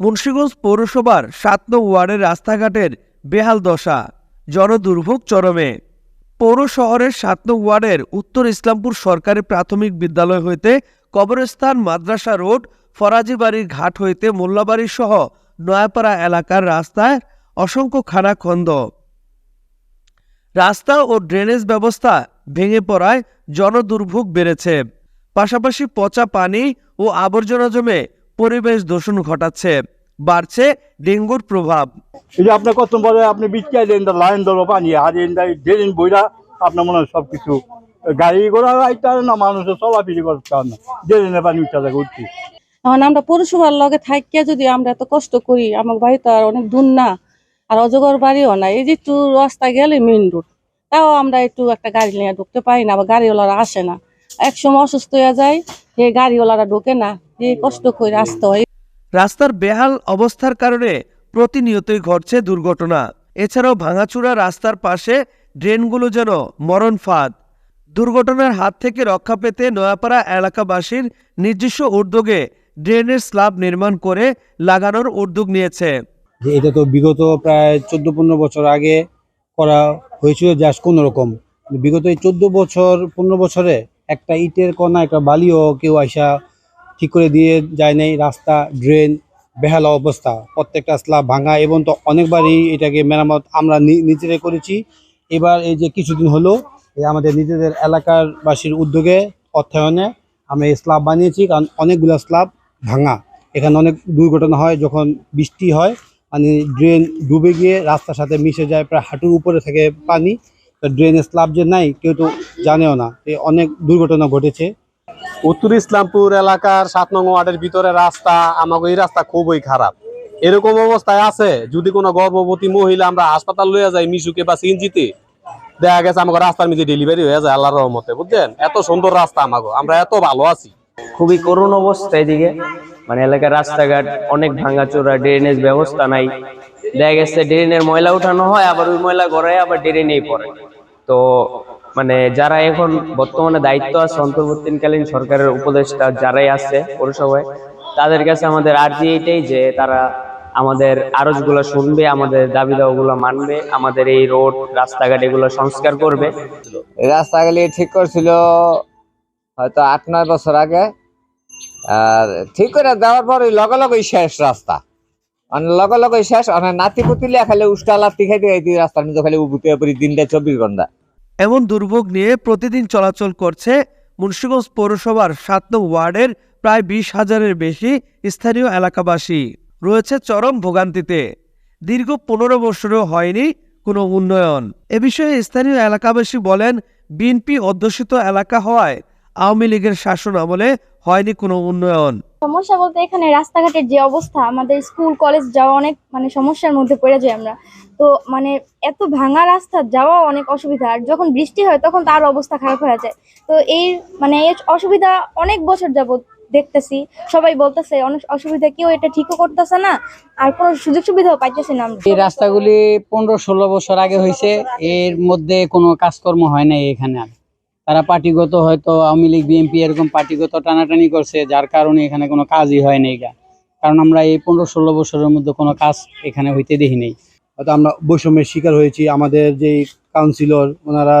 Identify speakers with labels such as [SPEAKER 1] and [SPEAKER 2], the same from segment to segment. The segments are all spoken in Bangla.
[SPEAKER 1] মুন্সিগঞ্জ পৌরসভার সাত নং ওয়ার্ডের রাস্তাঘাটের বেহাল দশা, জনদুর্ভোগ চরমে। পৌর শহরের সাত নং ওয়ার্ডের উত্তর ইসলামপুর সরকারি প্রাথমিক বিদ্যালয় হইতে কবরস্থান, মাদ্রাসা রোড ফরাজি বাড়ির ঘাট হইতে মোল্লাবাড়ি সহ নয়াপাড়া এলাকার রাস্তায় অসংখ্য খানা খন্দ। রাস্তা ও ড্রেনেজ ব্যবস্থা ভেঙে পড়ায় জনদুর্ভোগ বেড়েছে। পাশাপাশি পচা পানি ও আবর্জনা জমে পরিবেশ দূষণ ঘটাচ্ছে বাড়ছে ডেঙ্গুর প্রভাব।
[SPEAKER 2] এই যে আপনার কত বলে আপনি বিচ্ছাই দেন দা লাইন ধরো পানি আর হারিয়ে দেয় দেন বইরা আপনার মনে হয় সব কিছু গাড়ি ঘোড়া আইতে না মানুষের চলাফিরি করতে পারে না। ড্রেনের পানি উঠতে থাকে উঠছি
[SPEAKER 3] এখন আমরা পৌরসভার লগে থাকিয়া যদি আমরা এত কষ্ট করি আমার বাড়ি তো আর অনেক দূর না আর অজগর বাড়িও না এই যে একটু রাস্তা গেলে মেন রোড তাও আমরা একটু একটা গাড়ি নিয়ে ঢুকতে পারি না বা গাড়িওয়ালারা আসে না। এক সময় অসুস্থ হয়ে যায় সে গাড়িওয়ালারা ঢোকে না যে কষ্ট করে আসতে হয়।
[SPEAKER 1] রাস্তার বেহাল অবস্থার কারণে প্রতিনিয়তই ঘটছে দুর্ঘটনা। এছাড়াও ভাঙাচুরা রাস্তার পাশে ড্রেনগুলো যেন মরণ ফাঁদ। দুর্ঘটনার হাত থেকে রক্ষা পেতে নয়াপাড়া এলাকাবাসীর নিজস্ব উদ্যোগে ড্রেনের স্ল্যাব নির্মাণ করে লাগানোর উদ্যোগ নিয়েছে।
[SPEAKER 4] এটা তো বিগত প্রায় চোদ্দ পনেরো বছর আগে করা হয়েছিল জাস্ট কোনো রকম। বিগত এই চোদ্দ বছর পনেরো বছরে একটা ইটের কণা, একটা বালিও কেউ আইসা ঠিক করে দিয়ে যায় নাই, রাস্তা ড্রেন বেহাল অবস্থা। প্রত্যেকটা স্ল্যাব ভাঙা এবং তো অনেকবারই এটাকে মেরামত আমরা নি- নিজেরাই করেছি। এবার এই যে কিছুদিন হলো, এই আমাদের নিজেদের এলাকার বাসীর উদ্যোগে, অর্থায়নে আমরা এই স্ল্যাব বানিয়েছি, কারণ অনেকগুলো স্ল্যাব ভাঙা। এখানে অনেক দুর্ঘটনা হয়, যখন বৃষ্টি হয় মানে ড্রেন ডুবে গিয়ে রাস্তার সাথে মিশে যায়, প্রায় হাঁটুর উপরে থাকে পানি। তো ড্রেনের স্ল্যাব যে নাই কেউ তো জানেও না। এই অনেক দুর্ঘটনা ঘটেছে।
[SPEAKER 5] উত্তর ইসলামপুর এলাকার সাত নং ওয়ার্ডের ভিতরে রাস্তা আমাকে এই রাস্তা খুবই খারাপ। এরকম অবস্থায় আছে যদি কোনো গর্ভবতী মহিলা আমরা হাসপাতাল লইয়া যাই মিশুকে বা সিনজিতে দেখা গেছে আমাকে রাস্তার মধ্যে ডেলিভারি হয়ে যায় আল্লাহর রহমতে বুঝছেন এত সুন্দর রাস্তা আমাকে আমরা এত ভালো আছি।
[SPEAKER 6] খুবই করুণ অবস্থা এদিকে। মানে এলাকার রাস্তাঘাট অনেক ভাঙাচোরা ড্রেনেজ ব্যবস্থা নাই। দেখা গেছে ড্রেনের ময়লা উঠানো হয়, আবার ওই ময়লা গড়ায় আবার ড্রেনেই পড়ে। তো মানে যারা এখন বর্তমানে দায়িত্ব আছে, অন্তর্বর্তীকালীন সরকারের উপদেষ্টা যারাই আছে পৌরসভায়, তাদের কাছে আমাদের আর্জি এইটাই যে তারা আমাদের আরজগুলো শুনবে, আমাদের দাবি দাওয়াগুলো মানবে, আমাদের এই রোড, রাস্তাঘাট এগুলো সংস্কার করবে।
[SPEAKER 7] রাস্তাগুলি ঠিক করছিল হয়তো আট, নয় বছর আগে। আর ঠিক করে দেওয়ার পর লগে লগেই শেষ রাস্তা। লগে লগেই শেষ নাতি পুতিলে খালি উষ্টা লাত্তি খাইতে খাইতে রাস্তার মধ্যে খালি উবুতে পরি দিনটা চব্বিশ ঘণ্টা।
[SPEAKER 1] এমন দুর্ভোগ নিয়ে প্রতিদিন চলাচল করছে মুন্সিগঞ্জ পৌরসভার সাত নং ওয়ার্ডের প্রায় বিশ হাজারের বেশি স্থানীয় এলাকাবাসী রয়েছে চরম ভোগান্তিতে। দীর্ঘ পনেরো বছরেও হয়নি কোনো উন্নয়ন। এ বিষয়ে স্থানীয় এলাকাবাসী বলেন, বিএনপি অধ্যুষিত এলাকা হওয়ায় আওয়ামী লীগের শাসন আমলে হয়নি কোনো উন্নয়ন।
[SPEAKER 8] সমস্যা বলতে এখানে রাস্তাঘাটের যে অবস্থা, আমাদের স্কুল, কলেজ যাওয়া অনেক মানে সমস্যার মধ্যে পড়ে যাই আমরা। তো মানে এত ভাঙা রাস্তা যাওয়া অনেক অসুবিধা, আর যখন বৃষ্টি হয় তখন তার অবস্থা খারাপ হয়ে যায়। তো এই মানে এই অসুবিধা অনেক বছর যাবত দেখতেছি, সবাই বলতেছে অনেক অসুবিধা, কেউ এটা ঠিকও করতেছে না, আর কোনো সুযোগ সুবিধাও পাইতেছে না
[SPEAKER 9] এই রাস্তাগুলি পনেরো ষোলো বছর আগে হয়েছে এর মধ্যে কোনো কাজকর্ম হয় নাই এখানে আর। তারা পার্টিগত হয়তো আওয়ামী লীগ, বিএনপি এরকম পার্টিগত টানাটানি করছে, যার কারণে এখানে কোনো কাজই হয় নাই গা। কারণ আমরা এই পনেরো ষোলো বছরের মধ্যে কোনো কাজ এখানে হইতে দেখি নাই।
[SPEAKER 4] হয়তো আমরা বৈষম্যের শিকার হয়েছি, আমাদের যে কাউন্সিলর ওনারা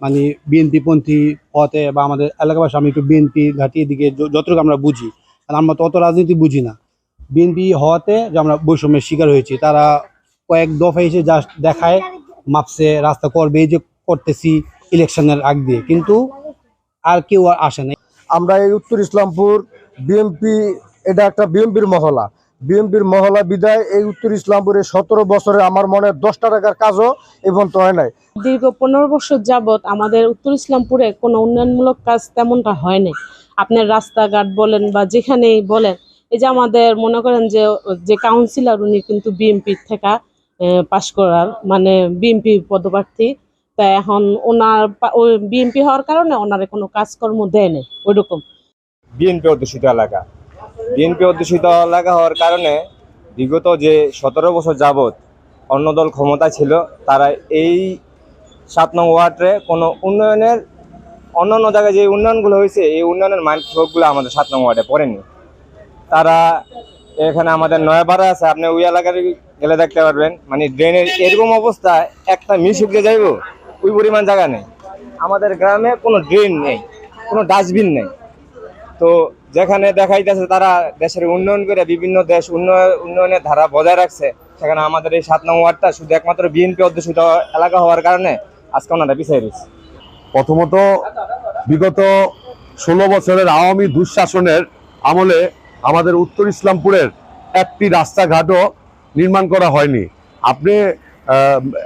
[SPEAKER 4] মানে বিএনপি পন্থী হতে বা আমাদের এলাকাবাসী, আমি একটু বিএনপি ঘাটির দিকে যতটুকু আমরা বুঝি, কারণ আমরা তত রাজনীতি বুঝি না। বিএনপি হওয়াতে যে আমরা বৈষম্যের শিকার হয়েছি, তারা কয়েক দফা এসে জাস্ট দেখায় মাপসে রাস্তা করবে, এই যে করতেছি ইলেকশনের আগ দিয়ে কিন্তু আর কেউ আর আসে না
[SPEAKER 10] আমরা এই উত্তর ইসলামপুর বিএমপি এটা একটা বিএমপির মহলা। বিএমপির মহলা বিদায় এই উত্তর ইসলামপুরে সতেরো বছরে আমার মনে হয় দশটা টাকার কাজও এবং তো হয় নাই।
[SPEAKER 3] দীর্ঘ পনেরো বছর যাবত আমাদের উত্তর ইসলামপুরে কোনো উন্নয়নমূলক কাজ তেমনটা হয় নাই। আপনার রাস্তাঘাট বলেন বা যেখানেই বলেন এই যে আমাদের মনে করেন যে যে কাউন্সিলর উনি কিন্তু বিএনপি থেকে পাশ করার মানে বিএনপি পদপ্রার্থী। তা এখন ওনার ওই বিএনপি হওয়ার কারণে ওনারে কোনো কাজকর্ম দেয় নাই, ওইরকম।
[SPEAKER 7] বিএনপি অধ্যুষিত এলাকা। বিএনপি অধ্যুষিত এলাকা হওয়ার কারণে বিগত যে সতেরো বছর যাবত অন্য দল ক্ষমতায় ছিল, তারা এই সাত নং ওয়ার্ডে কোনো উন্নয়নের অন্য অন্য জায়গায় যে উন্নয়নগুলো হয়েছে, এই উন্নয়নের মানগুলো আমাদের সাত নং ওয়ার্ডে পড়েনি। তারা
[SPEAKER 11] এখানে আমাদের নয়াপাড়া আছে, আপনি ওই এলাকার গেলে দেখতে পারবেন। মানে ড্রেনের এরকম অবস্থা, একটা মিশুকে যাইব ওই পরিমাণ জায়গা নেই। আমাদের গ্রামে কোনো ড্রেন নেই, কোনো ডাস্টবিন নেই। তো যেখানে দেখাইতেছে তারা দেশের উন্নয়ন করে বিভিন্ন দেশ উন্নয়ন উন্নয়নের ধারা বজায় রাখছে। সেখানে আমাদের এই সাত নং ওয়ার্ডটা শুধু একমাত্র বিএনপি অধ্যুষিত এলাকা হওয়ার কারণে আজকে ওনারা পিছিয়ে রয়েছে।
[SPEAKER 12] প্রথমত বিগত ষোলো বছরের আওয়ামী দুঃশাসনের আমলে আমাদের উত্তর ইসলামপুরের একটি রাস্তাঘাটও নির্মাণ করা হয়নি। আপনি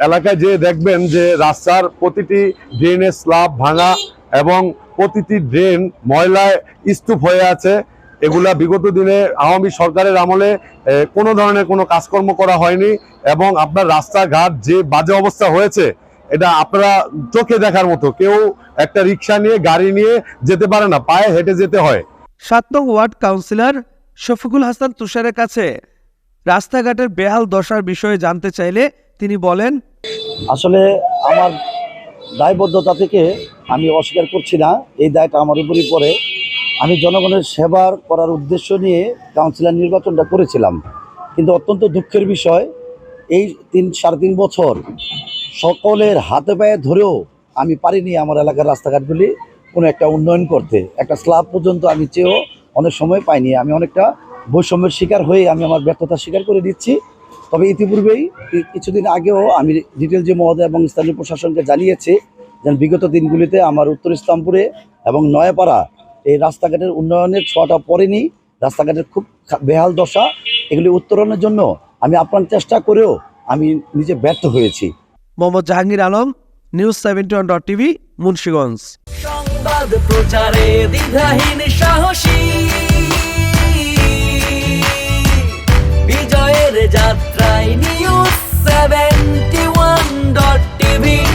[SPEAKER 12] এলাকায় যে দেখবেন যে রাস্তার প্রতিটি ড্রেনের স্ল্যাব ভাঙা এবং প্রতিটি ড্রেন ময়লায় স্তূপ হয়ে আছে। এগুলা বিগত দিনে আওয়ামী সরকারের আমলে কোনো ধরনের কোনো কাজকর্ম করা হয়নি এবং আপনার রাস্তাঘাট যে বাজে অবস্থা হয়েছে, এটা আপনারা চোখে দেখার মতো। কেউ একটা রিক্সা নিয়ে, গাড়ি নিয়ে যেতে পারে না, পায়ে হেঁটে যেতে হয়।
[SPEAKER 1] সাত নং ওয়ার্ড কাউন্সিলর শফিকুল হাসান তুষারের কাছে রাস্তাঘাটের বেহাল দশার বিষয়ে জানতে চাইলে তিনি বলেন,
[SPEAKER 10] আসলে আমার দায়বদ্ধতা থেকে আমি অস্বীকার করছি না, এই দায়টা আমার উপরই পড়ে। আমি জনগণের সেবার করার উদ্দেশ্য নিয়ে কাউন্সিলর নির্বাচনটা করেছিলাম। কিন্তু অত্যন্ত দুঃখের বিষয়, এই তিন, সাড়ে তিন বছর সকলের হাতে পায়ে ধরেও আমি পারিনি আমার এলাকার রাস্তাঘাটগুলি কোনো একটা উন্নয়ন করতে। একটা স্ল্যাব পর্যন্ত আমি চেয়েও অনেক সময় পাইনি। আমি অনেকটা বৈষম্যের শিকার হয়ে আমি আমার ব্যর্থতা স্বীকার করে দিচ্ছি তবে ইতিপূর্বেই কিছুদিন আগেও আমি ডিটেল যে মহোদয় এবং স্থানীয় প্রশাসনকে জানিয়েছি যে বিগত দিনগুলিতে আমার উত্তর ইসলামপুরে এবং নয়াপাড়া এই রাস্তাঘাটের উন্নয়নের ছোঁয়াটা পড়েনি। রাস্তাঘাটের খুব বেহাল দশা। এগুলি উত্তরণের জন্য আমি আপ্রাণ চেষ্টা করেও আমি নিজে ব্যর্থ হয়েছি।
[SPEAKER 1] Mohammad Jahangir Alam news seventy one dot TV Munshiganj.
[SPEAKER 13] সংবাদ প্রচারে দ্বিধাহীন সাহসী। যাত্রায় news seventy one dot TV